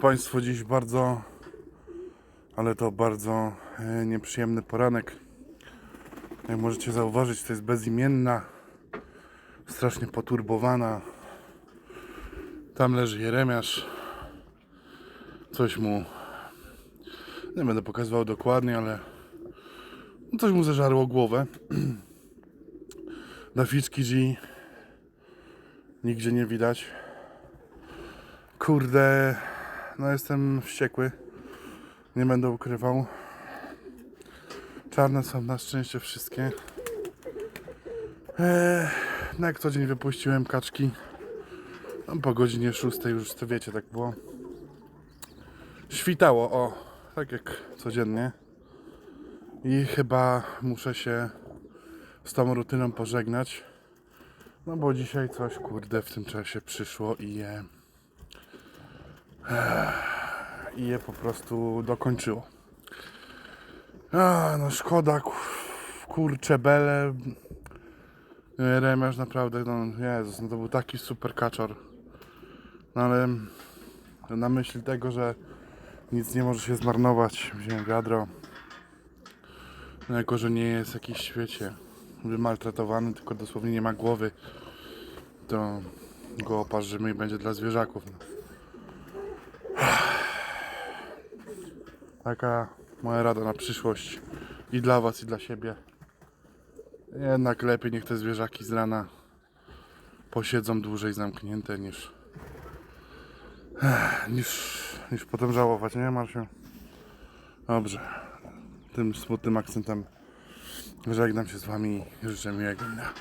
Państwo, dziś bardzo, ale to bardzo e, nieprzyjemny poranek. Jak możecie zauważyć, to jest bezimienna, strasznie poturbowana. Tam leży Jeremiasz. Coś mu, nie będę pokazywał dokładnie, ale coś mu zeżarło głowę. Daficzki G nigdzie nie widać. Kurde, no jestem wściekły. Nie będę ukrywał. Czarne są na szczęście wszystkie. Eee, no jak co dzień wypuściłem kaczki. No, po godzinie 6 już to wiecie, tak było. Świtało, o, tak jak codziennie. I chyba muszę się z tą rutyną pożegnać. No bo dzisiaj coś kurde w tym czasie przyszło i je i je po prostu dokończyło. A, no szkoda, kur- kurcze bele. Remiarz naprawdę, no Jezus, no to był taki super kaczor. No ale na myśl tego, że nic nie może się zmarnować, wziąłem wiadro. No jako, że nie jest jakiś, wiecie, wymaltretowany, tylko dosłownie nie ma głowy, to go oparzymy i będzie dla zwierzaków. No. Taka moja rada na przyszłość i dla Was, i dla siebie. Jednak lepiej niech te zwierzaki z rana posiedzą dłużej zamknięte niż niż, niż potem żałować, nie Marsiu? Dobrze. Tym smutnym akcentem żegnam się z Wami i życzę miłego dnia.